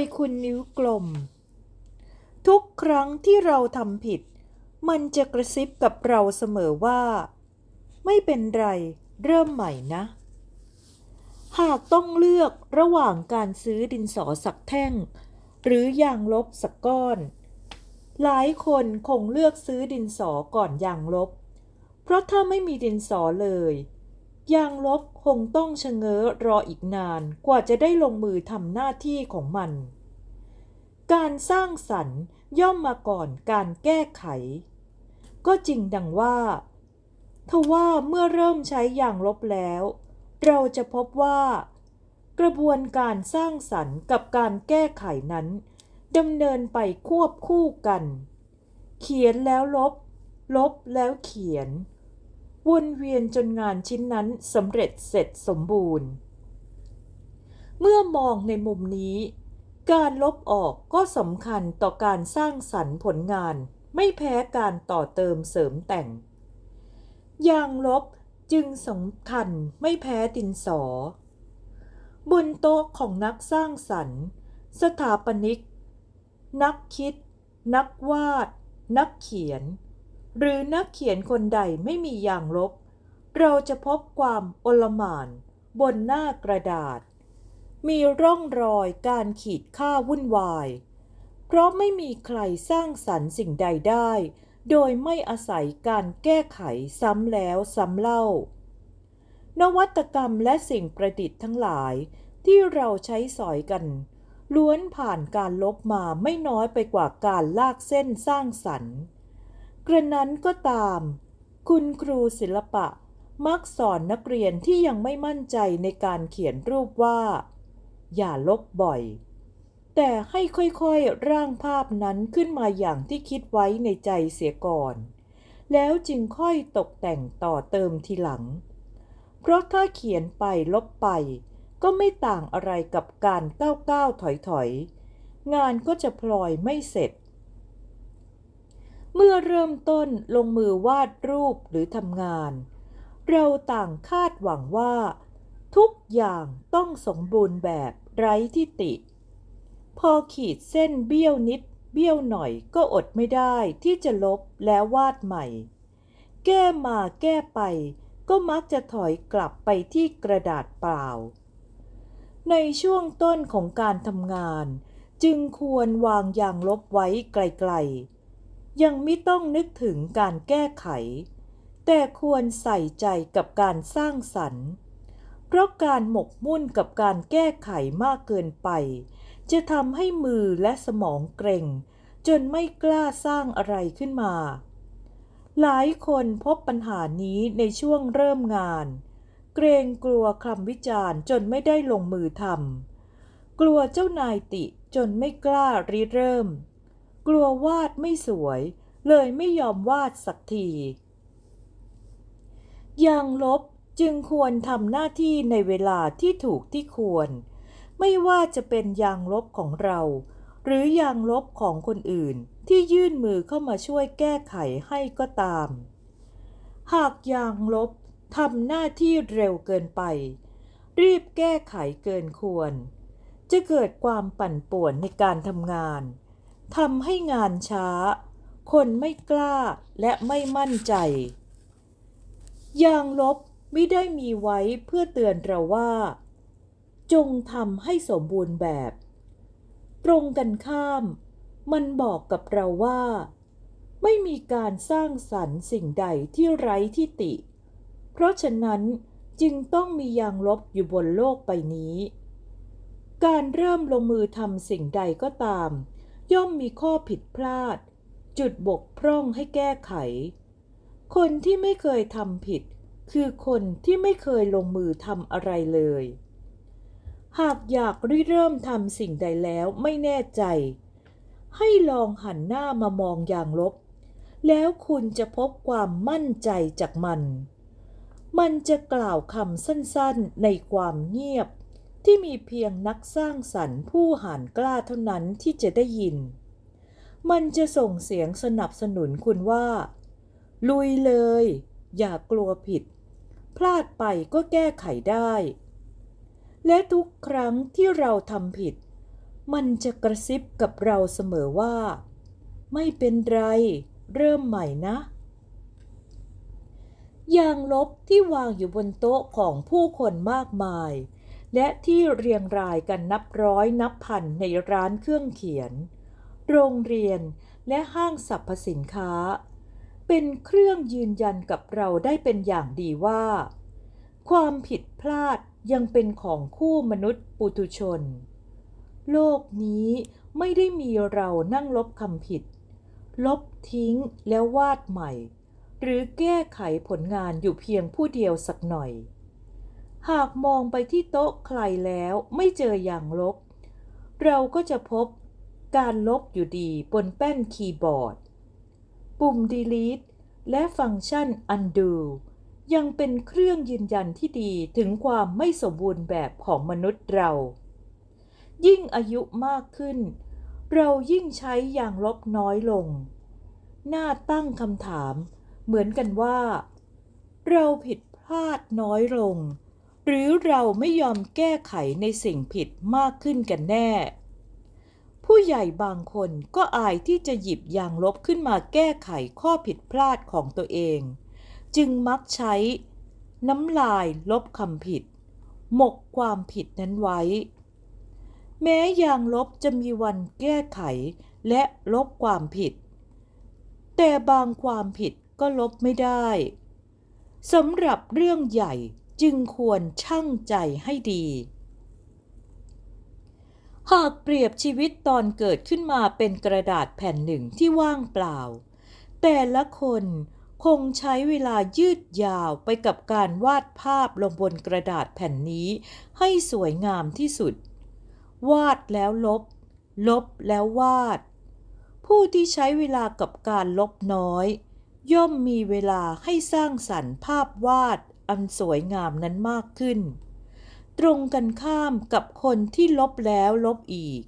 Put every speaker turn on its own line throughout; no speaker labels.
ยคุณนิ้วกลม ทุกครั้งที่เราทำผิด มันจะกระซิบกับเราเสมอว่า ไม่เป็นไร เริ่มใหม่นะ หากต้องเลือกระหว่างการซื้อดินสอสักแท่ง หรือยางลบสักก้อน หลายคนคงเลือกซื้อดินสอก่อนยางลบ เพราะถ้าไม่มีดินสอเลยยางลบคงต้องชะเง้อรออีกนานกว่าจะได้ลงมือทำหน้าที่ของมัน การสร้างสรรค์ย่อมมาก่อนการแก้ไข ก็จริงดังว่าทว่าเมื่อเริ่มใช้ยางลบแล้ว เราจะพบว่า กระบวนการสร้างสรรค์กับการแก้ไขนั้นดำเนินไปควบคู่กัน เขียนแล้วลบ ลบแล้วเขียน วนเวียนจนงานชิ้นนั้นสำเร็จเสร็จสมบูรณ์ เมื่อมองในมุมนี้ การลบออกก็สำคัญต่อการสร้างสรรค์ผลงาน ไม่แพ้การต่อเติมเสริมแต่ง ยางลบจึงสำคัญไม่แพ้ดินสอ บนโต๊ะของนักสร้างสรรค์ สถาปนิก นักคิด นักวาด นักเขียน หรือนักเขียนคนใดไม่มียางลบ เราจะพบความโอลหม่านบนหน้ากระดาษ มีร่องรอยการขีดค่าวุ่นวาย เพราะไม่มีใครสร้างสรรค์สิ่งใดได้ โดยไม่อาศัยการแก้ไขซ้ำแล้วซ้ำเล่า นวัตกรรมและสิ่งประดิษฐ์ทั้งหลายที่เราใช้สอยกัน ล้วนผ่านการลบมาไม่น้อยไปกว่าการลากเส้นสร้างสรรค์ กระนั้นก็ตาม คุณครูศิลปะมักสอนนักเรียนที่ยังไม่มั่นใจในการเขียนรูปว่า อย่าลบบ่อย แต่ให้ค่อยๆร่างภาพนั้นขึ้นมาอย่างที่คิดไว้ในใจเสียก่อน แล้วจึงค่อยตกแต่งต่อเติมทีหลัง เพราะถ้าเขียนไปลบไป ก็ไม่ต่างอะไรกับการก้าวก้าวถอยถอยๆ งานก็จะพลอยไม่เสร็จเมื่อเริ่มต้นลงมือวาดรูปหรือทำงาน เราต่างคาดหวังว่า ทุกอย่างต้องสมบูรณ์แบบไร้ที่ติ พอขีดเส้นเบี้ยวนิด เบี้ยวหน่อยก็อดไม่ได้ที่จะลบแล้ววาดใหม่ แก้มาแก้ไป ก็มักจะถอยกลับไปที่กระดาษเปล่า ในช่วงต้นของการทำงาน จึงควรวางยางลบไว้ไกลๆ ยังไม่ต้องนึกถึงการแก้ไข แต่ควรใส่ใจกับการสร้างสรรค์ เพราะการหมกมุ่นกับการแก้ไขมากเกินไป จะทำให้มือและสมองเกร็ง จนไม่กล้าสร้างอะไรขึ้นมา หลายคนพบปัญหานี้ในช่วงเริ่มงาน เกรงกลัวคำวิจารณ์จนไม่ได้ลงมือทำกลัวเจ้านายติจนไม่กล้าริเริ่ม กลัววาดไม่สวย เลยไม่ยอมวาดสักทียางลบ จึงควรทำหน้าที่ในเวลาที่ถูกที่ควร ไม่ว่าจะเป็นยางลบของเรา หรือยางลบของคนอื่นที่ยื่นมือเข้ามาช่วยแก้ไขให้ก็ตาม หากยางลบทำหน้าที่เร็วเกินไป รีบแก้ไขเกินควร จะเกิดความปั่นป่วนในการทำงานทำให้งานช้า คนไม่กล้าและไม่มั่นใจ ยางลบ ม่ได้มีไว้เพื่อเตือนเราว่า จงทำให้สมบูรณ์แบบ ตรงกันข้าม มันบอกกับเราว่า ไม่มีการสร้างสรรค์สิ่งใดที่ไร้ที่ติ เพราะฉะนั้นจึงต้องมียางลบอยู่บนโลกใบนี้ การเริ่มลงมือทำสิ่งใดก็ตาม ย่อมมีข้อผิดพลาด จุดบกพร่องให้แก้ไข คนที่ไม่เคยทำผิด คือคนที่ไม่เคยลงมือทำอะไรเลย หากอยากริเริ่มทำสิ่งใดแล้วไม่แน่ใจ ให้ลองหันหน้ามามองอย่างลบ แล้วคุณจะพบความมั่นใจจากมัน มันจะกล่าวคำสั้นๆในความเงียบ ที่มีเพียงนักสร้างสรรค์ผู้หานกล้าเท่านั้นที่จะได้ยิน มันจะส่งเสียงสนับสนุนคุณว่า ลุยเลย อย่ากลัวผิด พลาดไปก็แก้ไขได้ และทุกครั้งที่เราทำผิด มันจะกระซิบกับเราเสมอว่า ไม่เป็นไร เริ่มใหม่นะ ยางลบที่วางอยู่บนโต๊ะของผู้คนมากมาย และที่เรียงรายกันนับร้อยนับพันในร้านเครื่องเขียน โรงเรียนและห้างสรรพสินค้า เป็นเครื่องยืนยันกับเราได้เป็นอย่างดีว่า ความผิดพลาดยังเป็นของคู่มนุษย์ปุถุชน โลกนี้ไม่ได้มีเรานั่งลบคำผิด ลบทิ้งแล้ววาดใหม่ หรือแก้ไขผลงานอยู่เพียงผู้เดียวสักหน่อย หากมองไปที่โต๊ะใครแล้วไม่เจออย่างลบ เราก็จะพบการลบอยู่ดีบนแป้นคีย์บอร์ด ปุ่ม delete และฟังก์ชัน undo ยังเป็นเครื่องยืนยันที่ดีถึงความไม่สมบูรณ์แบบของมนุษย์เรา ยิ่งอายุมากขึ้น เรายิ่งใช้อย่างลบน้อยลงน่าตั้งคำถาม เหมือนกันว่า เราผิดพลาดน้อยลง หรือเราไม่ยอมแก้ไขในสิ่งผิดมากขึ้นกันแน่ ผู้ใหญ่บางคนก็อายที่จะหยิบยางลบขึ้นมาแก้ไขข้อผิดพลาดของตัวเอง จึงมักใช้ น้ำลายลบคำผิด หมกความผิดนั้นไว้ แม้ยางลบจะมีวันแก้ไขและลบความผิด แต่บางความผิดก็ลบไม่ได้สำหรับเรื่องใหญ่จึงควรชั่งใจให้ดี หากเปรียบชีวิตตอนเกิดขึ้นมาเป็นกระดาษแผ่นหนึ่งที่ว่างเปล่า แต่ละคนคงใช้เวลายืดยาวไปกับการวาดภาพลงบนกระดาษแผ่นนี้ให้สวยงามที่สุด วาดแล้วลบ ลบแล้ววาด ผู้ที่ใช้เวลากับการลบน้อย ย่อมมีเวลาให้สร้างสรรค์ภาพวาดอันสวยงามนั้นมากขึ้น ตรงกันข้ามกับคนที่ลบแล้วลบอีก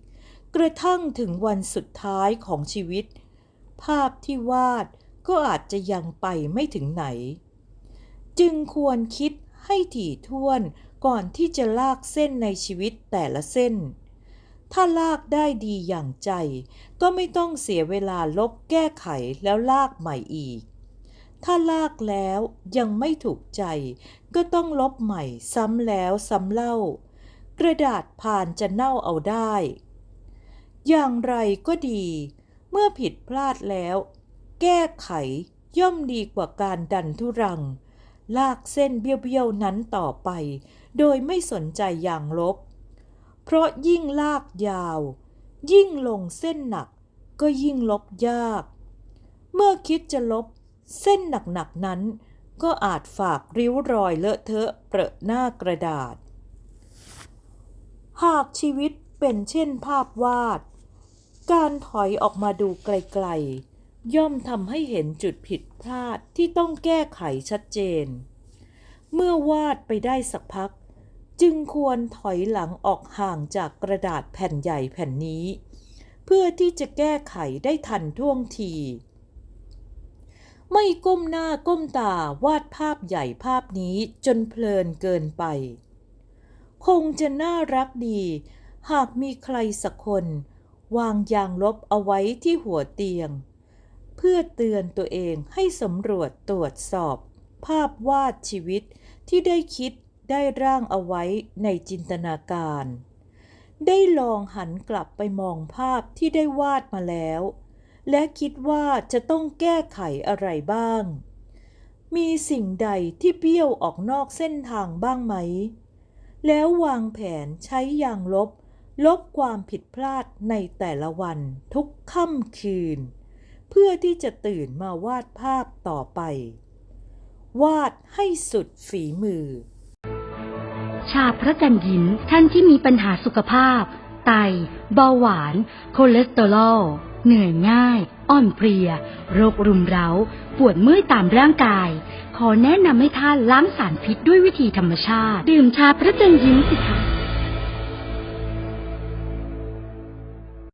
กระทั่งถึงวันสุดท้ายของชีวิต ภาพที่วาดก็อาจจะยังไปไม่ถึงไหน จึงควรคิดให้ถี่ถ้วนก่อนที่จะลากเส้นในชีวิตแต่ละเส้น ถ้าลากได้ดีอย่างใจ ก็ไม่ต้องเสียเวลาลบแก้ไขแล้วลากใหม่อีก ถ้าลากแล้วยังไม่ถูกใจ ก็ต้องลบใหม่ซ้ำแล้วซ้ำเล่า กระดาษผ่านจะเน่าเอาได้ อย่างไรก็ดี เมื่อผิดพลาดแล้ว แก้ไขย่อมดีกว่าการดันทุรัง ลากเส้นเบี้ยวๆนั้นต่อไป โดยไม่สนใจอย่างลบ เพราะยิ่งลากยาว ยิ่งลงเส้นหนักก็ยิ่งลบยาก เมื่อคิดจะลบ เส้นหนักๆนั้น ก็อาจฝากริ้วรอยเลอะเทอะเปรอะหน้ากระดาษ หากชีวิตเป็นเช่นภาพวาด การถอยออกมาดูไกลๆ ย่อมทำให้เห็นจุดผิดพลาดที่ต้องแก้ไขชัดเจน เมื่อวาดไปได้สักพัก จึงควรถอยหลังออกห่างจากกระดาษแผ่นใหญ่แผ่นนี้ เพื่อที่จะแก้ไขได้ทันท่วงที ไม่ก้มหน้าก้มตาวาดภาพใหญ่ภาพนี้จนเพลินเกินไป คงจะน่ารักดี หากมีใครสักคน วางยางลบเอาไว้ที่หัวเตียง เพื่อเตือนตัวเองให้สำรวจตรวจสอบ ภาพวาดชีวิตที่ได้คิดได้ร่างเอาไว้ในจินตนาการ ได้ลองหันกลับไปมองภาพที่ได้วาดมาแล้ว และคิดว่าจะต้องแก้ไขอะไรบ้าง มีสิ่งใดที่เบี้ยวออกนอกเส้นทางบ้างไหม แล้ววางแผนใช้ยางลบ ลบความผิดพลาดในแต่ละวันทุกค่ำคืน เพื่อที่จะตื่นมาวาดภาพต่อไป วาดให้สุดฝีมือ
ชาพระกันยิ้มท่านที่มีปัญหาสุขภาพ ไตเบาหวานคอเลสเตอรอล เหนื่อยง่าย อ่อนเพลีย โรครุมเร้า ปวดเมื่อยตามร่างกาย ขอแนะนำให้ท่านล้างสารพิษด้วยวิธีธรรมชาติ ดื่มชาพระจันยิ้มสิคะ